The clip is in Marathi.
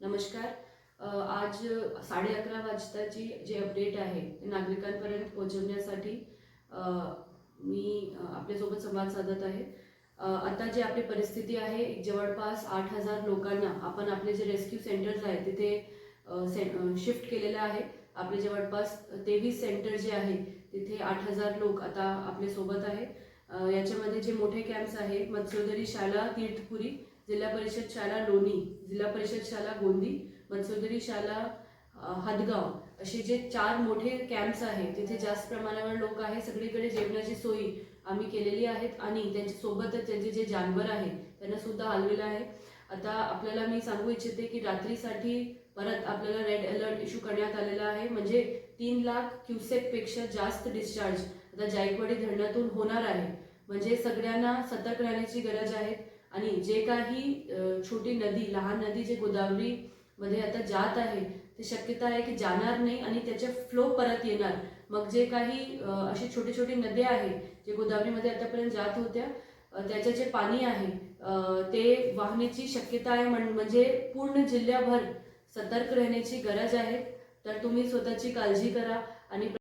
नमस्कार. आज साडे अकरा वाजताची जे अपडेट आहे ते नागरिकांपर्यंत पोहोचवण्यासाठी मी आपल्यासोबत संवाद साधत आहे. आता जी आपली परिस्थिती आहे जवळपास आठ हजार लोकांना आपण आपले जे रेस्क्यू सेंटर्स आहेत तिथे शिफ्ट केलेलं आहे. आपले जवळपास तेवीस सेंटर जे आहे तिथे आठ हजार लोक आता आपल्यासोबत आहे. याच्यामध्ये जे मोठे कॅम्प्स आहे मत्स्योदरी शाला तीर्थपुरी जिल्हा परिषद शाळा लोणी जिल्हा परिषद शाळा गोंदी मनसोदरी शाळा हदगाव असे जे चार मोठे कॅम्प्स आहे तिथे जास्त प्रमाणावर लोक आहे सगळीकडे जेवणाची सोयी आम्ही केलेली आहेत आणि त्यांच्यासोबतच त्यांचे जे जानवर आहे त्यांना सुद्धा हलविलं आहे. आता आपल्याला मी सांगू इच्छिते की रात्रीसाठी परत आपल्याला रेड अलर्ट इश्यू करण्यात आलेला आहे. म्हणजे तीन लाख क्युसेकपेक्षा जास्त डिस्चार्ज आता जायकवाडी धरणातून होणार आहे. म्हणजे सगळ्यांना सतर्क राहण्याची गरज आहे. आणि जे काही छोटी नदी लहान नदी जे गोदावरी मध्ये आता जात आहे ते शक्यता आहे की जाणार नाही आणि त्याचे फ्लो परत येणार. मग जे काही अशी छोटी छोटी नद्या आहे जे गोदावरीमध्ये आतापर्यंत जात होत्या त्याचे जे पाणी आहे ते वाहण्याची शक्यता आहे म्हण- म्हणजे पूर्ण जिल्ह्याभर सतर्क राहण्याची गरज आहे. तर तुम्ही स्वतःची काळजी करा आणि